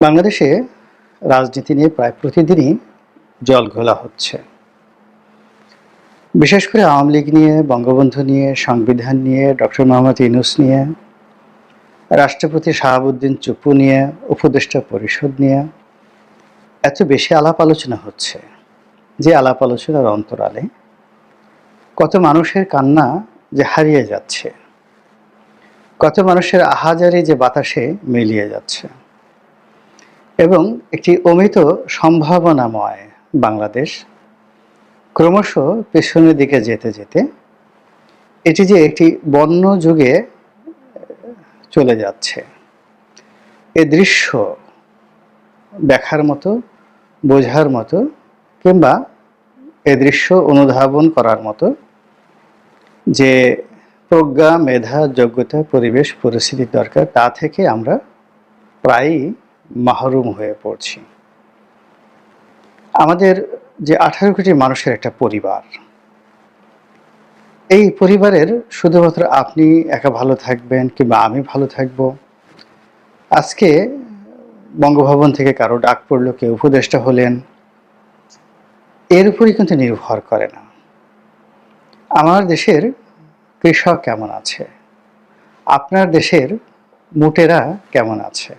বাংলাদেশে রাজনীতি নিয়ে প্রায় প্রতিদিনই জল ঘোলা হচ্ছে। বিশেষ করে আওয়ামী লীগ নিয়ে, বঙ্গবন্ধু নিয়ে, সংবিধান নিয়ে, ডক্টর মোহাম্মদ ইনুস নিয়ে, রাষ্ট্রপতি শাহাবুদ্দিন চুপু নিয়ে, উপদেষ্টা পরিষদ নিয়ে এত বেশি আলাপ আলোচনা হচ্ছে যে আলাপ আলোচনার অন্তরালে কত মানুষের কান্না যে হারিয়ে যাচ্ছে, কত মানুষের আহাজারি যে বাতাসে মিলিয়ে যাচ্ছে। এবং একটি অমিত সম্ভাবনাময় বাংলাদেশ ক্রমশ পেছনের দিকে যেতে যেতে এটি যে একটি বন্য যুগে চলে যাচ্ছে। এ দৃশ্য দেখার মতো, বোঝার মতো কিংবা এ দৃশ্য অনুধাবন করার মতো যে প্রজ্ঞা, মেধা, যোগ্যতা, পরিবেশ, পরিস্থিতির দরকার, তা থেকে আমরা প্রায়ই মাহরুম হয়ে পড়ছি। আমাদের যে আঠারো কোটি মানুষের একটা পরিবার, এই পরিবারের শুধুমাত্র আপনি একা ভালো থাকবেন কিংবা আমি ভালো থাকব? আজকে বঙ্গভবন থেকে কারও ডাক পড়ল, কেউ উপদেষ্টা হলেন, এর উপরই কিন্তু নির্ভর করে না। আমার দেশের কৃষক কেমন আছে? আপনার দেশের মুটেরা কেমন আছে?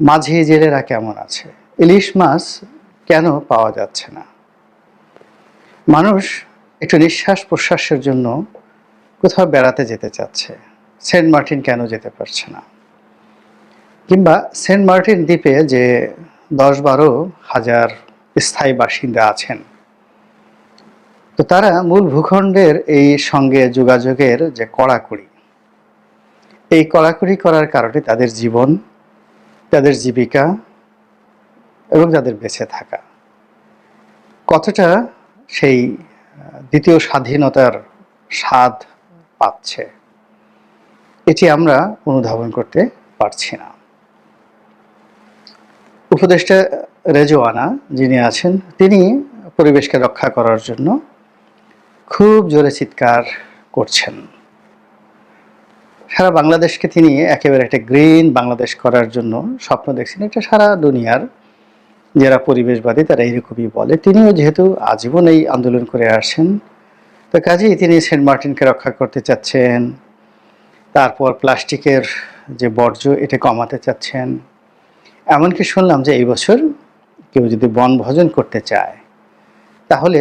মাঝি জেলেরা কেমন আছে? ইলিশ মাছ কেন পাওয়া যাচ্ছে না? মানুষ একটু নিঃশ্বাস প্রশ্বাসের জন্য কোথাও বেড়াতে যেতে চাচ্ছে। সেন্ট মার্টিন কেন যেতে পারছে না? কিংবা সেন্ট মার্টিন দ্বীপে যে দশ বারো হাজার স্থায়ী বাসিন্দা আছেন, তো তারা মূল ভূখণ্ডের এই সঙ্গে যোগাযোগের যে কড়াকড়ি, এই কড়াকড়ি করার কারণে তাদের জীবন তাদের জীবিকা এবং তাদের বেঁচে থাকা। কতটা সেই দ্বিতীয় স্বাধীনতার স্বাদ পাচ্ছে। এটি আমরা অনুধাবন করতে পারছি না। উপদেষ্টা রেজওয়ানা যিনি আছেন, তিনি পরিবেশকে রক্ষা করার জন্য খুব জোরে চিৎকার করছেন। সারা বাংলাদেশকে তিনি একেবারে একটা গ্রিন বাংলাদেশ করার জন্য স্বপ্ন দেখছেন। এটা সারা দুনিয়ার যারা পরিবেশবাদী, তারা এরকমই বলে। তিনিও যেহেতু আজীবন এই আন্দোলন করে আসছেন, তো কাজেই তিনি সেন্ট মার্টিনকে রক্ষা করতে চাচ্ছেন, তারপর প্লাস্টিকের যে বর্জ্য, এটা কমাতে চাচ্ছেন। এমনকি শুনলাম যে এই বছর কেউ যদি বনভোজন করতে চায়, তাহলে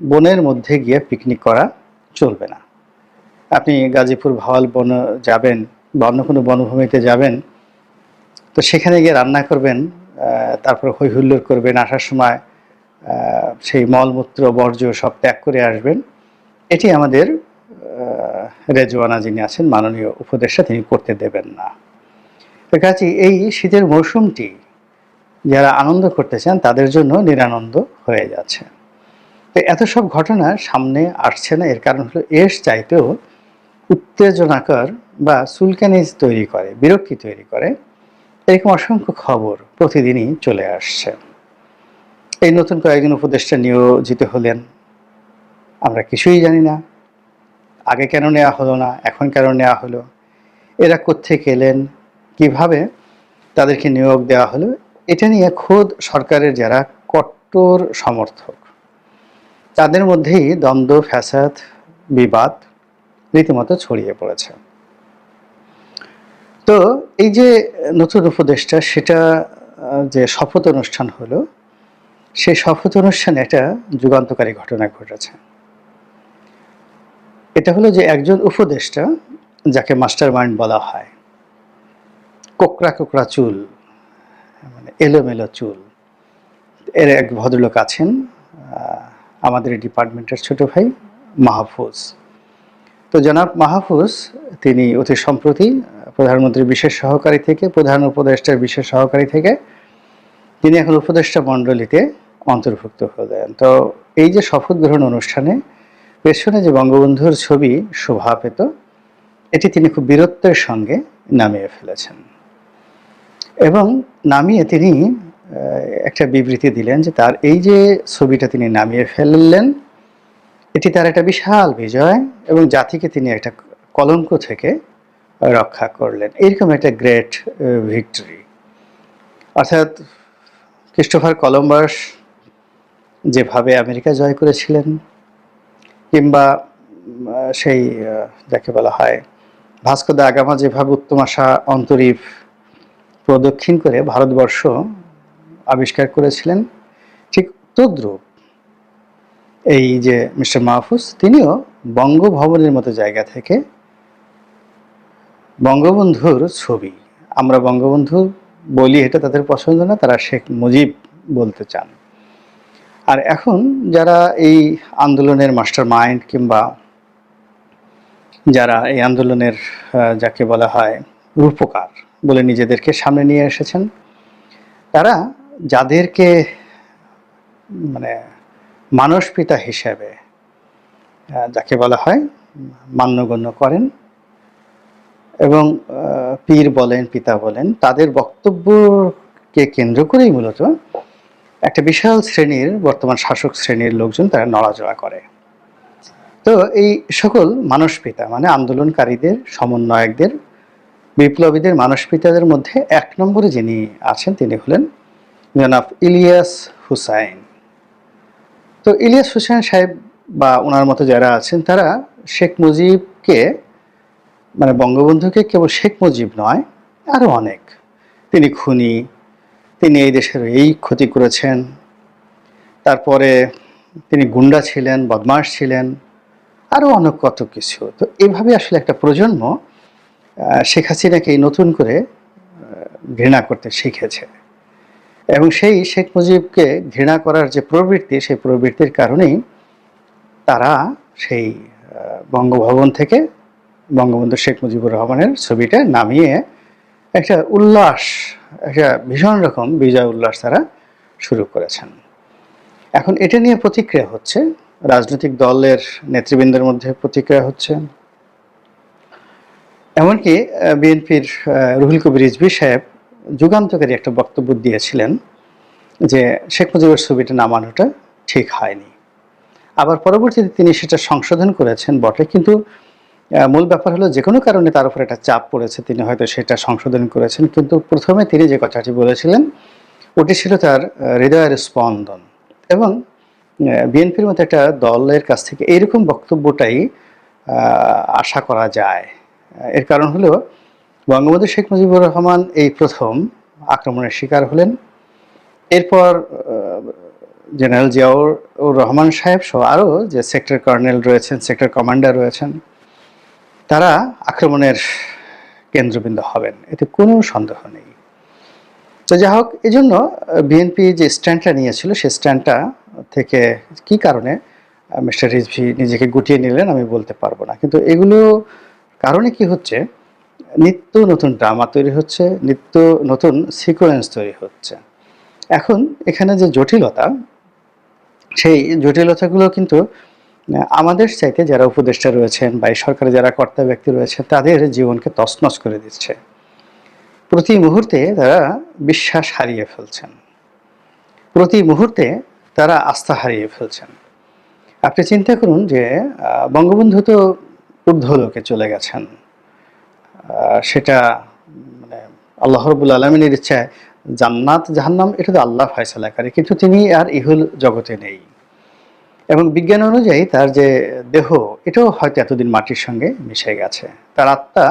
বনের মধ্যে গিয়ে পিকনিক করা চলবে না। আপনি গাজীপুর ভাওয়াল বন যাবেন বা অন্য কোনো বনভূমিতে যাবেন, তো সেখানে গিয়ে রান্না করবেন তারপর হই হুল্লোড় করবেন, আসার সময় সেই মলমূত্র, বর্জ্য সব ত্যাগ করে আসবেন। এটি আমাদের রেজওয়ানা যিনি আছেন, মাননীয় উপদেষ্টা, তিনি করতে দেবেন না। তো কাজে, এই শীতের মৌসুমটি যারা আনন্দ করতে চান, তাদের জন্য নিরানন্দ হয়ে যাচ্ছে। তো এত সব ঘটনা সামনে আসছে না, এর কারণ হলো এর চাইতেও উত্তেজনাকর বা সুলকানিজ তৈরি করে, বিরক্তি তৈরি করে, এরকম অসংখ্য খবর প্রতিদিনই চলে আসছে। এই নতুন কয়েকজন উপদেষ্টা নিয়োজিত হলেন। আমরা কিছুই জানি না। আগে কেন নেওয়া হলো না? এখন কেন নেওয়া হলো? এরা কোত্থেকে এলেন? কীভাবে তাদেরকে নিয়োগ দেওয়া হলো? এটা নিয়ে খোদ সরকারের যারা কট্টর সমর্থক, তাদের মধ্যেই দ্বন্দ্ব, ফ্যাসাদ, বিবাদ রীতিমতো ছড়িয়ে পড়েছে। তো এই যে নতুন উপদেশটা সেটা যে শপথ অনুষ্ঠান হলো, সেই শপথ অনুষ্ঠানে একটা যুগান্তকারী ঘটনা ঘটেছে। এটা হলো যে একজন উপদেষ্টা, যাকে মাস্টার মাইন্ড বলা হয়, কোকড়া কোকড়া চুল মানে এলোমেলো চুল। এর এক ভদ্রলোক আছেন আমাদের ডিপার্টমেন্টের ছোট ভাই মাহফুজ। তো জনাব মাহফুজ, তিনি অতি সম্প্রতি প্রধানমন্ত্রীর বিশেষ সহকারী থেকে, প্রধান উপদেষ্টার বিশেষ সহকারী থেকে, তিনি এখন উপদেষ্টা মণ্ডলীতে অন্তর্ভুক্ত হলেন। তো এই যে শপথ গ্রহণ অনুষ্ঠানে পেছনে যে বঙ্গবন্ধুর ছবি শোভা পেত, এটি তিনি খুব বীরত্বের সঙ্গে নামিয়ে ফেলেছেন। এবং নামিয়ে তিনি একটা বিবৃতি দিলেন যে তার এই যে ছবিটা তিনি নামিয়ে ফেললেন এটি তার একটা বিশাল বিজয় এবং জাতিকে তিনি একটা কলঙ্ক থেকে রক্ষা করলেন। এরকম একটা গ্রেট ভিক্টরি অর্থাৎ ক্রিস্টোফার কলম্বাস যেভাবে আমেরিকা জয় করেছিলেন, কিংবা সেই যাকে বলা হয় ভাস্কো দা আগামা যেভাবে উত্তম আশা, অন্তরীপ প্রদক্ষিণ করে ভারতবর্ষ আবিষ্কার করেছিলেন, ঠিক তদ্রূপ এই যে মিস্টার মাহফুজ, তিনিও বঙ্গভবনের মতো জায়গা থেকে বঙ্গবন্ধুর ছবি। আমরা বঙ্গবন্ধু বলি এটা তাদের পছন্দ না, তারা শেখ মুজিব বলতে চান। আর এখন যারা এই আন্দোলনের মাস্টার মাইন্ড কিংবা যারা এই আন্দোলনের যাকে বলা হয় রূপকার বলে নিজেদেরকে সামনে নিয়ে এসেছেন, তারা যাদেরকে মানে মানস পিতা হিসেবে যাকে বলা হয়, মান্যগণ্য করেন এবং পীর বলেন, পিতা বলেন, তাদের বক্তব্যকে কেন্দ্র করেই মূলত একটা বিশাল শ্রেণির, বর্তমান শাসক শ্রেণির লোকজন তারা নড়াচড়া করে। তো এই সকল মানস পিতা মানে আন্দোলনকারীদের, সমন্বয়কদের, বিপ্লবীদের মানস পিতাদের মধ্যে এক নম্বরে যিনি আছেন, তিনি হলেন জনাব ইলিয়াস হুসাইন। তো ইলিয়াস হুসাইন সাহেব বা ওনার মতো যারা আছেন, তারা শেখ মুজিবকে মানে বঙ্গবন্ধুকে কেবল শেখ মুজিব নয় আরও অনেক। তিনি খুনি, তিনি এই দেশের এই ক্ষতি করেছেন। তারপরে তিনি গুন্ডা ছিলেন, বদমাশ ছিলেন আরও অনেক কত কিছু। তো এভাবে আসলে একটা প্রজন্ম শেখ হাসিনাকে এই নতুন করে ঘৃণা করতে শিখেছে। এবং সেই শেখ মুজিবকে ঘৃণা করার যে প্রবৃত্তি, সেই প্রবৃত্তির কারণেই তারা সেই বঙ্গভবন থেকে বঙ্গবন্ধু শেখ মুজিবুর রহমানের ছবিটা নামিয়ে একটা উল্লাস, একটা ভীষণ রকম বিজয় উল্লাস তারা শুরু করেছেন। এখন এটা নিয়ে প্রতিক্রিয়া হচ্ছে, রাজনৈতিক দলের নেতৃবৃন্দের মধ্যে প্রতিক্রিয়া হচ্ছে। এমনকি বিএনপির রুহুল কবির রিজভি সাহেব যুগান্তকারী একটা বক্তব্য দিয়েছিলেন যে শেখ মুজিবের ছবিটা নামানোটা ঠিক হয়নি। আবার পরবর্তীতে তিনি সেটা সংশোধন করেছেন বটে, কিন্তু মূল ব্যাপার হলো যে কোনো কারণে তার উপর একটা চাপ পড়েছে, তিনি হয়তো সেটা সংশোধন করেছেন, কিন্তু প্রথমে তিনি যে কথাটি বলেছিলেন, ওটি ছিল তার হৃদয়ের স্পন্দন। এবং বিএনপির মতো একটা দলের কাছ থেকে এইরকম বক্তব্যটাই আশা করা যায়। এর কারণ হলো বঙ্গবন্ধু শেখ মুজিবুর রহমান এই প্রথম আক্রমণের শিকার হলেন। এরপর জেনারেল জিয়াউর রহমান সাহেব সহ আরও যে সেক্টর কর্নেল রয়েছেন, সেক্টর কমান্ডার রয়েছেন, তারা আক্রমণের কেন্দ্রবিন্দু হবেন। এতে কোনো সন্দেহ নেই। তো যাই হোক এই জন্য বিএনপি যে স্ট্যান্ডটা নিয়েছিল সেই স্ট্যান্ডটা থেকে কি কারণে মিস্টার রিজভি নিজেকে গুটিয়ে নিলেন আমি বলতে পারব না। কিন্তু এগুলো কারণে কি হচ্ছে নিত্য নতুন ড্রামা তৈরি হচ্ছে, নিত্য নতুন সিকোয়েন্স তৈরি হচ্ছে। এখন এখানে যে জটিলতা, সেই জটিলতাগুলো কিন্তু আমাদের চাইতে যারা উপদেষ্টা রয়েছেন বা এই সরকারে যারা কর্তা ব্যক্তি রয়েছে, তাদের জীবনকে তছনছ করে দিচ্ছে। প্রতি মুহূর্তে তারা বিশ্বাস হারিয়ে ফেলছেন। প্রতি মুহূর্তে তারা আস্থা হারিয়ে ফেলছেন। আপনি চিন্তা করুন যে বঙ্গবন্ধু তো ঊর্ধ্বলোকে চলে গেছেন। সেটা মানে আল্লাহ রবুল আলমিনের ইচ্ছায় জান্নাত, জাহান্নাম, এটা তো আল্লাহ ফয়সালা করে, কিন্তু তিনি আর ইহুল জগতে নেই। এবং বিজ্ঞান অনুযায়ী তার যে দেহ, এটাও হয়তো এতদিন মাটির সঙ্গে মিশে গেছে। তার আত্মা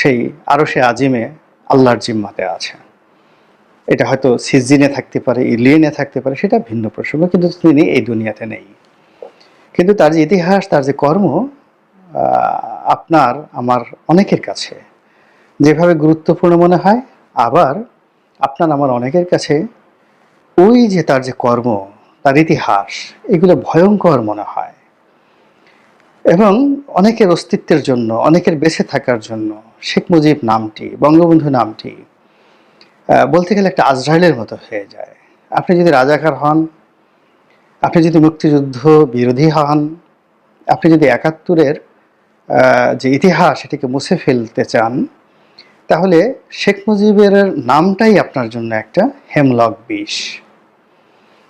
সেই আরও সে আজিমে আল্লাহর জিম্মাতে আছে। এটা হয়তো সিজিনে থাকতে পারে ইলিয়েনে থাকতে পারে, সেটা ভিন্ন প্রসঙ্গ, কিন্তু তিনি এই দুনিয়াতে নেই। কিন্তু তার যে ইতিহাস, তার যে কর্ম আপনার, আমার অনেকের কাছে। যেভাবে গুরুত্বপূর্ণ মনে হয়, আবার আপনার, আমার অনেকের কাছে ওই যে তার যে কর্ম, তার ইতিহাস, এগুলো ভয়ঙ্কর মনে হয়। এবং অনেকের অস্তিত্বের জন্য, অনেকের বেঁচে থাকার জন্য, শেখ মুজিব নামটি, বঙ্গবন্ধু নামটি বলতে গেলে একটা আজরাইলের মতো হয়ে যায়। আপনি যদি রাজাকার হন, আপনি যদি মুক্তিযুদ্ধ বিরোধী হন, আপনি যদি একাত্তরের যে ইতিহাস এটিকে মুছে ফেলতে চান, তাহলে শেখ মুজিবের নামটাই আপনার জন্য একটা হেমলক বিষ।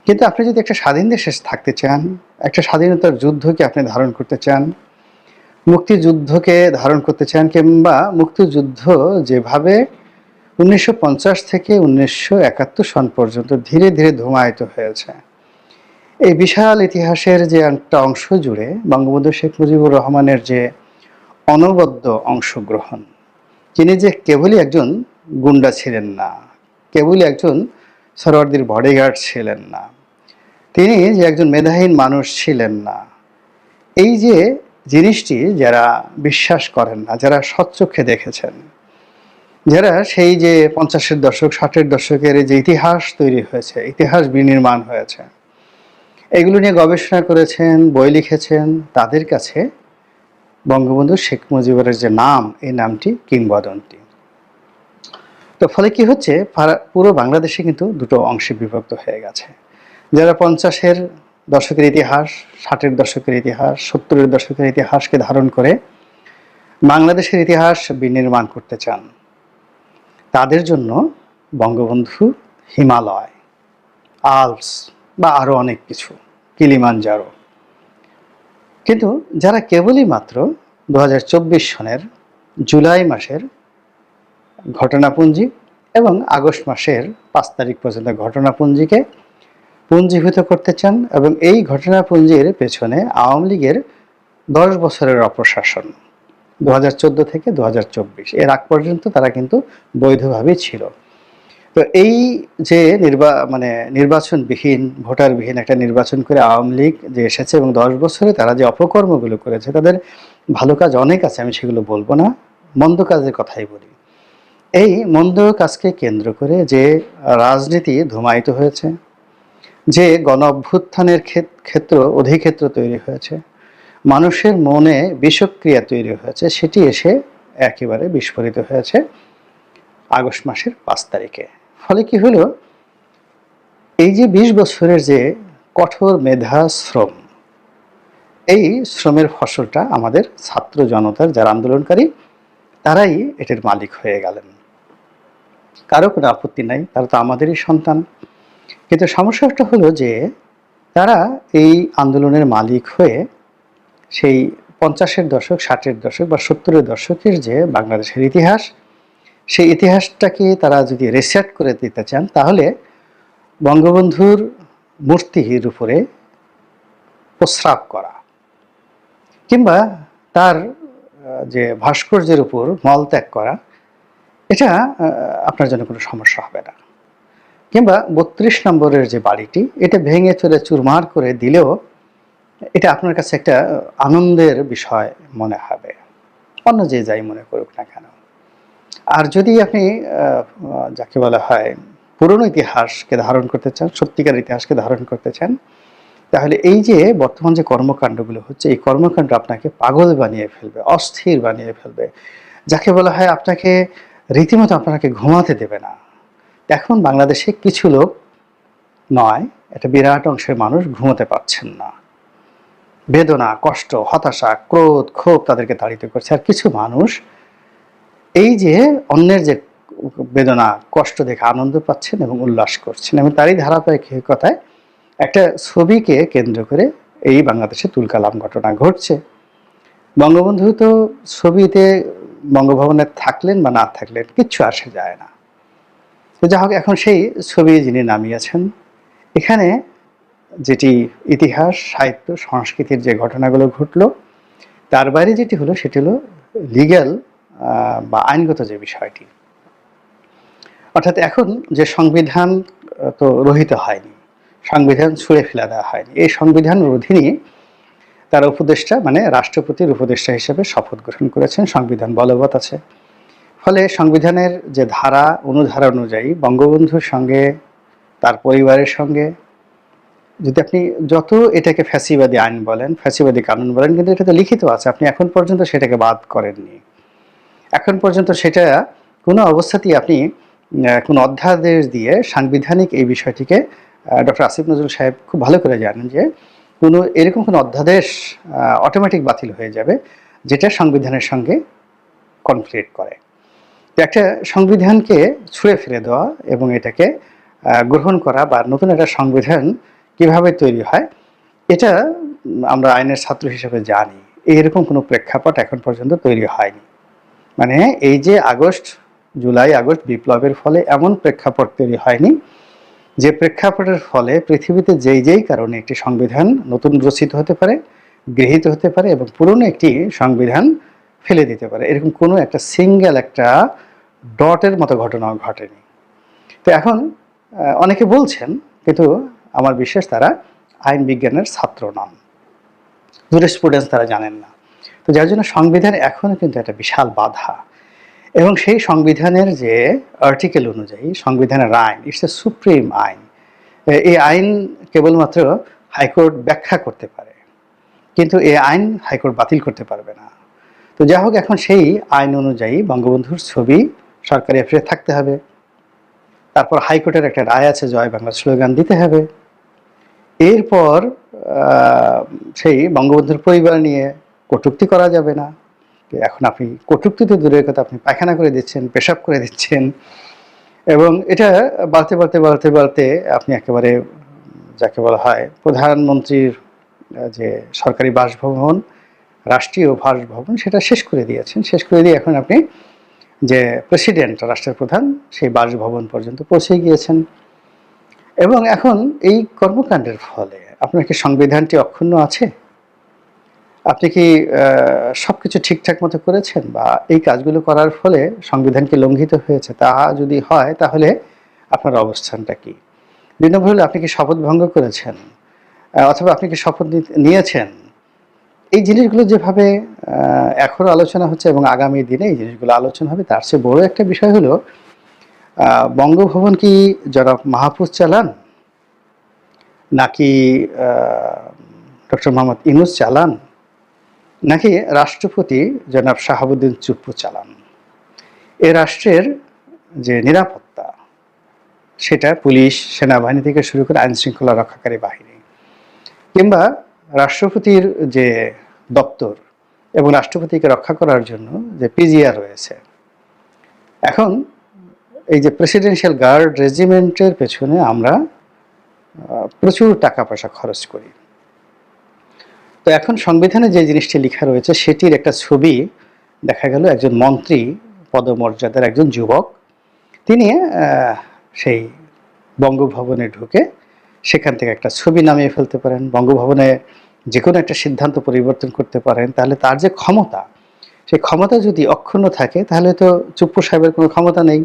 কিন্তু আপনি যদি একটা স্বাধীন দেশে থাকতে চান, একটা স্বাধীনতার যুদ্ধকে আপনি ধারণ করতে চান, মুক্তিযুদ্ধকে ধারণ করতে চান, কিংবা মুক্তিযুদ্ধ যেভাবে উনিশশো পঞ্চাশ থেকে উনিশশো একাত্তর সন পর্যন্ত ধীরে ধীরে ধুমায়িত হয়েছে, এই বিশাল ইতিহাসের যে একটা অংশ জুড়ে বঙ্গবন্ধু শেখ মুজিবুর রহমানের যে অনবদ্য অংশগ্রহণ। তিনি যে কেবলই একজন গুন্ডা ছিলেন না, কেবলই একজন সরওয়ার্দির বডিগার্ড ছিলেন না, তিনি যে একজন মেধাহীন মানুষ ছিলেন না, এই যে জিনিসটি যারা বিশ্বাস করেন না, যারা সচ্চক্ষে দেখেছেন, যারা সেই যে পঞ্চাশের দশক, ষাটের দশকের যে ইতিহাস তৈরি হয়েছে, ইতিহাস বিনির্মাণ হয়েছে, এগুলো নিয়ে গবেষণা করেছেন, বই লিখেছেন, তাদের কাছে বঙ্গবন্ধু শেখ মুজিবুরের যে নাম, এই নামটি কিংবদন্তি। তো ফলে কি হচ্ছে? পুরো বাংলাদেশে কিন্তু দুটো অংশে বিভক্ত হয়ে গেছে। যারা পঞ্চাশের দশকের ইতিহাস, ষাটের দশকের ইতিহাস, সত্তরের দশকের ইতিহাসকে ধারণ করে বাংলাদেশের ইতিহাস বিনির্মাণ করতে চান, তাদের জন্য বঙ্গবন্ধু হিমালয়, আলপস বা আরও অনেক কিছু কিলিমানজারো কিন্তু যারা কেবলই মাত্র দু হাজার চব্বিশ সনের জুলাই মাসের ঘটনাপুঞ্জি এবং আগস্ট মাসের পাঁচ তারিখ পর্যন্ত ঘটনাপুঞ্জিকে পুঞ্জীভূত করতে চান এবং এই ঘটনাপুঞ্জির পেছনে আওয়ামী লীগের দশ বছরের অপশাসন দু থেকে দু হাজার চব্বিশ। এর আগ পর্যন্ত তারা কিন্তু বৈধভাবেই ছিল। তো এই যে নির্বা মানে নির্বাচনবিহীন, ভোটারবিহীন একটা নির্বাচন করে আওয়ামী লীগ যে এসেছে এবং দশ বছরে তারা যে অপকর্মগুলো করেছে, তাদের ভালো কাজ অনেক আছে, আমি সেগুলো বলব না। মন্দ কাজের কথাই বলি। এই মন্দ কাজকে কেন্দ্র করে যে রাজনীতি ধুমায়িত হয়েছে, যে গণ অভ্যুত্থানের ক্ষেত- ক্ষেত্র, অধিক্ষেত্র তৈরি হয়েছে, মানুষের মনে বিষক্রিয়া তৈরি হয়েছে, সেটি এসে একেবারে বিস্ফোরিত হয়েছে আগস্ট মাসের পাঁচ তারিখে। ফলে কি হলো? এই যে বিশ বছরের যে কঠোর মেধা শ্রম, এই শ্রমের ফসলটা আমাদের ছাত্র জনতার যারা আন্দোলনকারী, তারাই এটির মালিক হয়ে গেলেন। কারও কোনো আপত্তি নাই, তারা তো আমাদেরই সন্তান। কিন্তু সমস্যাটা হলো যে, তারা এই আন্দোলনের মালিক হয়ে সেই পঞ্চাশের দশক, ষাটের দশক বা সত্তরের দশকের যে বাংলাদেশের ইতিহাস সেই ইতিহাসটাকে তারা যদি রিসেট করে দিতে চান, তাহলে বঙ্গবন্ধুর মূর্তির উপরে প্রস্রাব করা কিংবা তার যে ভাস্কর্যের উপর মলত্যাগ করা, এটা আপনার জন্য কোনো সমস্যা হবে না। কিংবা বত্রিশ নম্বরের যে বাড়িটি, এটা ভেঙে চলে চুরমার করে দিলেও এটা আপনার কাছে একটা, আনন্দের বিষয় মনে হবে। অন্য যে যাই মনে করুক না কেন। আর যদি আপনি যাকে বলা হয় পুরনো ইতিহাসকে ধারণ করতে চান সত্যিকার ইতিহাসকে ধারণ করতে চান, তাহলে এই যে বর্তমান যে কর্মকাণ্ডগুলো হচ্ছে, এই কর্মকাণ্ড আপনাকে পাগল বানিয়ে ফেলবে, অস্থির বানিয়ে ফেলবে। যাকে বলা হয় আপনাকে রীতিমতো আপনাকে ঘুমাতে দেবে না। এখন বাংলাদেশে কিছু লোক নয়, একটা বিরাট অংশের মানুষ ঘুমোতে পারছেন না। বেদনা, কষ্ট, হতাশা, ক্রোধ, ক্ষোভ তাদেরকে তাড়িত করছে। আর কিছু মানুষ এই যে অন্যের যে বেদনা, কষ্ট দেখে আনন্দ পাচ্ছেন এবং উল্লাস করছেন এবং তারই ধারাবাহিকতায় একটা ছবিকে কেন্দ্র করে এই বাংলাদেশে তুলকালাম ঘটনা ঘটছে। বঙ্গবন্ধু তো ছবিতে বঙ্গভবনে থাকলেন বা না থাকলেন, কিচ্ছু আসে যায় না। তো যা হোক, এখন সেই ছবি যিনি নামিয়েছেন, এখানে যেটি ইতিহাস, সাহিত্য, সংস্কৃতির যে ঘটনাগুলো ঘটলো, তার বাইরে যেটি হলো, সেটি হলো লিগ্যাল বা আইনগত যে বিষয়টি। অর্থাৎ এখন যে সংবিধান তো রহিত হয়নি, সংবিধান ছুঁড়ে ফেলে দেওয়া হয়নি, এই সংবিধানের অধীনে তার উপদেষ্টা মানে রাষ্ট্রপতির উপদেষ্টা হিসেবে শপথ গ্রহণ করেছেন, সংবিধান বলবৎ আছে। ফলে সংবিধানের যে ধারা, অনুধারা অনুযায়ী বঙ্গবন্ধুর সঙ্গে, তার পরিবারের সঙ্গে, যদি আপনি যত এটাকে ফ্যাসিবাদী আইন বলেন, ফ্যাসিবাদী কানুন বলেন, কিন্তু এটা তো লিখিত আছে, আপনি এখন পর্যন্ত সেটাকে বাদ করেননি। এখন পর্যন্ত সেটা কোনো অবস্থাতেই আপনি কোনো অধ্যাদেশ দিয়ে সাংবিধানিক এই বিষয়টিকে ডক্টর আসিফ নজরুল সাহেব খুব ভালো করে জানেন যে কোনো এরকম কোনো অধ্যাদেশ অটোমেটিক বাতিল হয়ে যাবে যেটা সংবিধানের সঙ্গে কনফ্লিক্ট করে। একটা সংবিধানকে ছুঁড়ে ফেলে দেওয়া এবং এটাকে গ্রহণ করা বা নতুন একটা সংবিধান কীভাবে তৈরি হয়, এটা আমরা আইনের ছাত্র হিসেবে জানি। এইরকম কোনো প্রেক্ষাপট এখন পর্যন্ত তৈরি হয়নি। মানে এই যে আগস্ট, জুলাই, আগস্ট বিপ্লবের ফলে এমন প্রেক্ষাপট তৈরি হয়নি, যে প্রেক্ষাপটের ফলে পৃথিবীতে যেই যেই কারণে একটি সংবিধান নতুন রচিত হতে পারে, গৃহীত হতে পারে এবং পুরনো একটি সংবিধান ফেলে দিতে পারে। এরকম কোনো একটা সিঙ্গেল একটা ডটের মতো ঘটনা ঘটেনি। তো এখন অনেকে বলছেন, কিন্তু আমার বিশ্বাস তারা আইন বিজ্ঞানের ছাত্র নন। স্টুডেন্টস তারা জানেন না। তো যার জন্য সংবিধান এখনও কিন্তু একটা বিশাল বাধা। এবং সেই সংবিধানের যে আর্টিকেল অনুযায়ী, সংবিধানের আইন ইটস এ সুপ্রিম আইন এই আইন কেবলমাত্র হাইকোর্ট ব্যাখ্যা করতে পারে। কিন্তু এই আইন হাইকোর্ট বাতিল করতে পারবে না। তো যাই হোক, এখন সেই আইন অনুযায়ী বঙ্গবন্ধুর ছবি সরকারি অ্যাফেয়ারে থাকতে হবে। তারপর হাইকোর্টের একটা রায় আছে, জয় বাংলা স্লোগান দিতে হবে। এরপর সেই বঙ্গবন্ধুর পরিবার নিয়ে কটূক্তি করা যাবে না। এখন আপনি কটূক্তিতে দূরের কথা আপনি পায়খানা করে দিচ্ছেন, পেশাব করে দিচ্ছেন এবং এটা বাড়তে বাড়তে বাড়তে বাড়তে আপনি একেবারে যাকে বলা হয় প্রধানমন্ত্রীর যে সরকারি বাসভবন, রাষ্ট্রীয় বাসভবন সেটা শেষ করে দিয়েছেন। শেষ করে দিয়ে এখন আপনি যে প্রেসিডেন্ট রাষ্ট্রের প্রধান সেই বাসভবন পর্যন্ত পৌঁছে গিয়েছেন। এবং এখন এই কর্মকাণ্ডের ফলে আপনার কি সংবিধানটি অক্ষুণ্ণ আছে? আপনি কি সব কিছু ঠিকঠাক মতো করেছেন বা এই কাজগুলো করার ফলে সংবিধান কি লঙ্ঘিত হয়েছে? তা যদি হয় তাহলে আপনার অবস্থানটা কি? দুই নম্বর হলো আপনি কি শপথ ভঙ্গ করেছেন অথবা আপনি কি শপথ নিয়েছেন? এই জিনিসগুলো যেভাবে আহ, এখনও আলোচনা হচ্ছে এবং আগামী দিনে এই জিনিসগুলো আলোচনা হবে তার চেয়ে বড় একটা বিষয় হলো বঙ্গভবন কি জনাব মাহফুজ চালান নাকি ডক্টর মোহাম্মদ ইনুস চালান? নাকি রাষ্ট্রপতি জনাব শাহাবুদ্দিন চুপ্পু চালান? এ রাষ্ট্রের যে নিরাপত্তা, সেটা পুলিশ, সেনাবাহিনী থেকে শুরু করে আইন শৃঙ্খলা রক্ষাকারী বাহিনী কিংবা রাষ্ট্রপতির যে দপ্তর এবং রাষ্ট্রপতিকে রক্ষা করার জন্য যে পিজিআর রয়েছে। এখন এই যে প্রেসিডেন্সিয়াল গার্ড রেজিমেন্টের পেছনে আমরা প্রচুর টাকা পয়সা খরচ করি। তো এখন সংবিধানে যে জিনিসটি লেখা রয়েছে, সেটির একটা ছবি দেখা গেল একজন মন্ত্রী, পদমর্যাদার একজন যুবক। তিনি সেই বঙ্গভবনে ঢুকে সেখান থেকে একটা ছবি নামিয়ে ফেলতে পারেন। বঙ্গভবনে যে কোনো একটা সিদ্ধান্ত পরিবর্তন করতে পারেন। তাহলে তার যে ক্ষমতা, সেই ক্ষমতা যদি অক্ষুণ্ণ থাকে, তাহলে তো চুপ্পু সাহেবের কোনো ক্ষমতা নেই,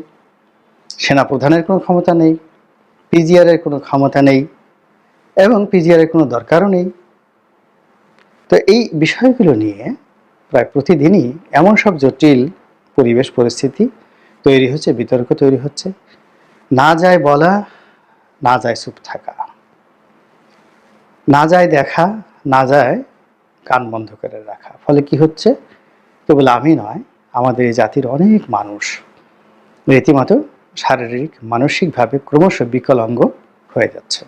সেনাপ্রধানের কোনো ক্ষমতা নেই, পিজিআরের কোনো ক্ষমতা নেই, এবং পিজিআরের কোনো দরকারও নেই। তো এই বিষয়গুলো নিয়ে প্রায় প্রতিদিনই এমন সব জটিল পরিবেশ পরিস্থিতি তৈরি হচ্ছে, বিতর্ক তৈরি হচ্ছে। না যায় বলা, না যায় চুপ থাকা। না যায় দেখা, না যায় কান বন্ধ করে রাখা। ফলে কি হচ্ছে? কেবল আমি নয়, আমাদের এই জাতির অনেক মানুষ রীতিমতো শারীরিক, মানসিকভাবে ক্রমশ বিকলাঙ্গ হয়ে যাচ্ছে।